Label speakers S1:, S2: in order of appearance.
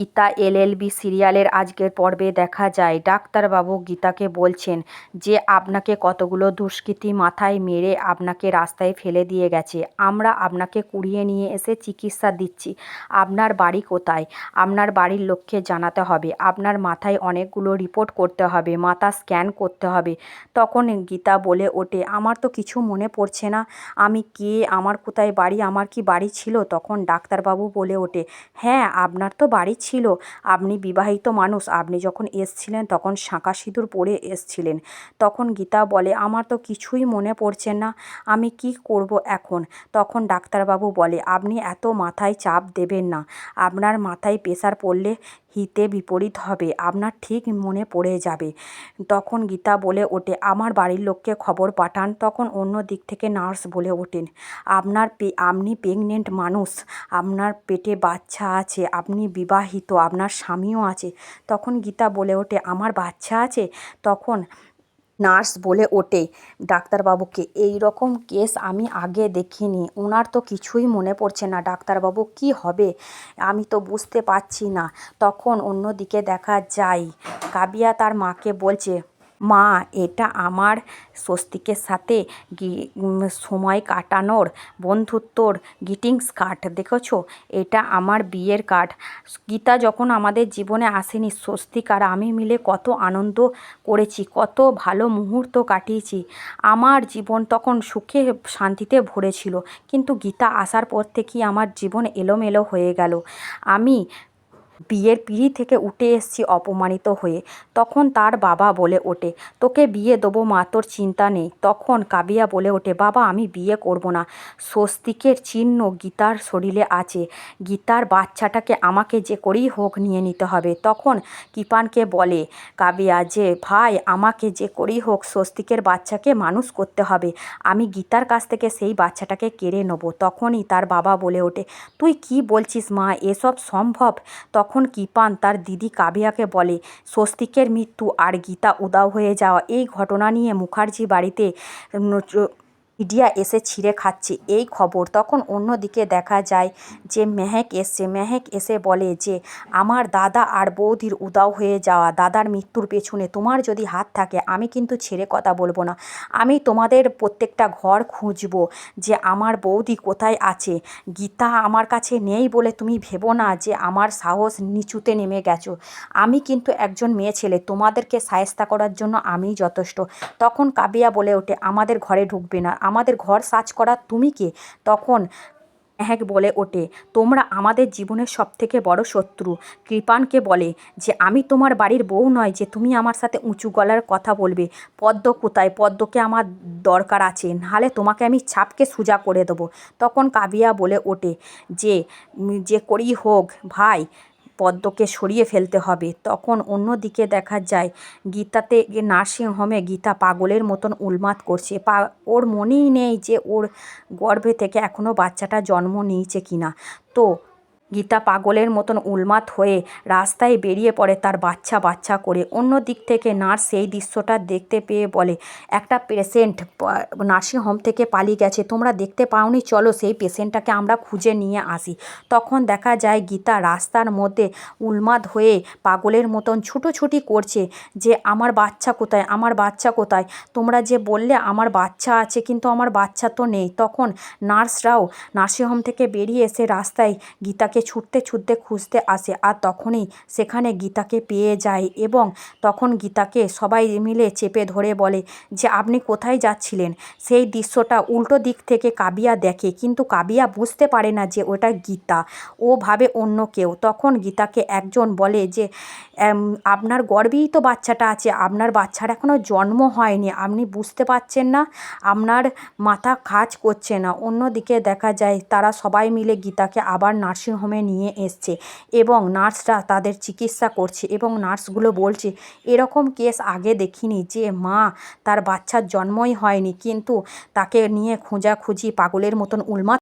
S1: Gita LLB সিরিয়ালের আজকের পর্বে দেখা যায়। ডাক্তারবাবু গীতাকে বলছেন যে, আপনাকে কতগুলো দুষ্কৃতী মাথায় মেরে আপনাকে রাস্তায় ফেলে দিয়ে গেছে। আমরা আপনাকে কুড়িয়ে নিয়ে এসে চিকিৎসা দিচ্ছি। আপনার বাড়ি কোথায়? আপনার বাড়ির লোককে জানাতে হবে। আপনার মাথায় অনেকগুলো রিপোর্ট করতে হবে। মাথা স্ক্যান করতে হবে। তখন গীতা বলে ওঠে, আমার তো কিছু মনে পড়ছে না। আমি কে? আমার কোথায় বাড়ি? আমার কি বাড়ি ছিল? তখন ডাক্তারবাবু বলে ওঠে হ্যাঁ আপনার তো বাড়ি ছিল আপনি বিবাহিত মানুষ। আপনি যখন এসছিলেন, তখন শাঁকা সিঁদুর পরে এসছিলেন। তখন গীতা বলে, আমার তো কিছুই মনে পড়ছে না, আমি কি করব এখন? তখন ডাক্তারবাবু বলে, আপনি এত মাথায় চাপ দেবেন না। আপনার মাথায় প্রেশার পড়লে হিতে বিপরীত হবে, আপনার ঠিক মনে পড়ে যাবে। তখন গীতা বলে ওঠে, আমার বাড়ির লোককে খবর পাঠান, তখন অন্য দিক থেকে নার্স বলে ওঠেন, আপনার পে, আপনি প্রেগনেন্ট মানুষ, আপনার পেটে বাচ্চা আছে, আপনি বিবাহিত, আপনার স্বামীও আছে। তখন গীতা বলে ওঠে, আমার বাচ্চা আছে? তখন নার্স বলে ওঠে। ডাক্তারবাবুকে এই রকম কেস আমি আগে দেখিনি। ওনার তো কিছুই মনে পড়ছে না। ডাক্তারবাবু, কি হবে? আমি তো বুঝতে পারছি না। তখন অন্যদিকে দেখা যায়, কাবিয়া তার মাকে বলছে মা, এটা আমার স্বস্তিকের সাথে সময় কাটানোর বন্ধুত্বর গ্রিটিংস কার্ড দেখেছ? এটা আমার বিয়ের কার্ড গীতা যখন আমাদের জীবনে আসেনি, স্বস্তিক আর আমি মিলে কত আনন্দ করেছি, কত ভালো মুহূর্ত কাটিয়েছি। আমার জীবন তখন সুখে, শান্তিতে ভরেছিল, কিন্তু গীতা আসার পর থেকেই আমার জীবন এলোমেলো হয়ে গেল। আমি বিয়ের পিঁড়ি থেকে উঠে এসেছি অপমানিত হয়ে। তখন তার বাবা বলে ওঠে, তোকে বিয়ে দেবো মা, তোর চিন্তা নেই। তখন কাবিয়া বলে ওঠে, বাবা, আমি বিয়ে করব না। স্বস্তিকের চিহ্ন গীতার শরীরে আছে। গীতার বাচ্চাটাকে আমাকে যে করেই হোক নিয়ে নিতে হবে। তখন কৃপানকে বলে, কাবিয়া, যে ভাই, আমাকে যে করেই হোক স্বস্তিকের বাচ্চাকে মানুষ করতে হবে। আমি গীতার কাছ থেকে সেই বাচ্চাটাকে কেড়ে নেব। তখনই তার বাবা বলে ওঠে, তুই কি বলছিস মা, এসব সম্ভব? তখন কৃপান তার দিদি কাবিয়াকে বলে, স্বস্তিকের মৃত্যু আর গীতা উদাও হয়ে যাওয়া। এই ঘটনা নিয়ে মুখার্জি বাড়িতে মিডিয়া এসে ছিঁড়ে খাচ্ছে এই খবর। তখন অন্যদিকে দেখা যায় যে মেহেক এসছে। মেহেক এসে বলে যে, আমার দাদা আর বৌদির উদাও হয়ে যাওয়া, দাদার মৃত্যুর পেছনে তোমার যদি হাত থাকে, আমি কিন্তু ছেড়ে কথা বলব না। আমি তোমাদের প্রত্যেকটা ঘর খুঁজবো যে আমার বৌদি কোথায় আছে। গীতা আমার কাছে নেই বলে তুমি ভেবো না যে আমার সাহস নিচুতে নেমে গেছো। আমি কিন্তু একজন মেয়ে ছেলে, তোমাদেরকে সায়স্তা করার জন্য আমিই যথেষ্ট। তখন কাবিয়া বলে ওঠে, আমাদের ঘরে ঢুকবে না। আমাদের ঘর সার্চ করার তুমি কে? তখন মেহেক বলে ওঠে, তোমরা আমাদের জীবনের সবথেকে বড় শত্রু। কৃপানকে বলে, যে আমি তোমার বাড়ির বউ নয়, যে তুমি আমার সাথে উঁচু গলার কথা বলবে। পদ্ম কোথায়? পদ্মকে আমার দরকার আছে, নাহলে তোমাকে আমি ছাপকে সোজা করে দেবো। তখন কাবিয়া বলে ওঠে, যে যে করি হোক, ভাই পদ্মকে সরিয়ে ফেলতে হবে। তখন অন্যদিকে দেখা যায়, গীতাতে নার্সিংহোমে গীতা পাগলের মতন উন্মাদ করছে। পা, ওর মনেই নেই যে ওর গর্ভে থেকে এখনও বাচ্চাটা জন্ম নিয়েছে কিনা। তো গীতা পাগলের মতন উন্মাদ হয়ে রাস্তায় বেরিয়ে পড়ে তার বাচ্চা বাচ্চা করে। অন্য দিক থেকে নার্স সেই দৃশ্যটা দেখতে পেয়ে বলে, একটা পেশেন্ট নার্সিংহোম থেকে পালিয়ে গেছে। তোমরা দেখতে পাওনি? চলো সেই পেশেন্টটাকে আমরা খুঁজে নিয়ে আসি। তখন দেখা যায় গীতা রাস্তার মধ্যে উন্মাদ হয়ে পাগলের মতন ছুটোছুটি করছে যে, আমার বাচ্চা কোথায়? আমার বাচ্চা কোথায়? তোমরা যে বললে আমার বাচ্চা আছে, কিন্তু আমার বাচ্চা তো নেই। তখন নার্সরাও নার্সিংহোম থেকে বেরিয়ে এসে রাস্তায় গীতাকে ছুটতে ছুটতে খুঁজতে আসে আর তখনই সেখানে গীতাকে পেয়ে যায় এবং তখন গীতাকে সবাই মিলে চেপে ধরে বলে যে আপনি কোথায় যাচ্ছিলেন? সেই দৃশ্যটা উল্টো দিক থেকে কাবিয়া দেখে কিন্তু কাবিয়া বুঝতে পারে না যে ওটা গীতা। ও ভাবে অন্য কেউ। তখন গীতাকে একজন বলে যে আপনার গর্বেই তো বাচ্চাটা আছে। আপনার বাচ্চার এখনও জন্ম হয়নি। আপনি বুঝতে পারছেন না? আপনার মাথা কাজ করছে না। অন্যদিকে দেখা যায় তারা সবাই মিলে গীতাকে আবার নার্সিংহোমে নিয়ে এসছে এবং নার্সরা তাদের চিকিৎসা করছে এবং নার্সগুলো বলছে, এরকম কেস আগে দেখিনি যে মা তার বাচ্চার জন্মই হয়নি, কিন্তু তাকে নিয়ে খোঁজাখুঁজি পাগলের মতন উন্মাদ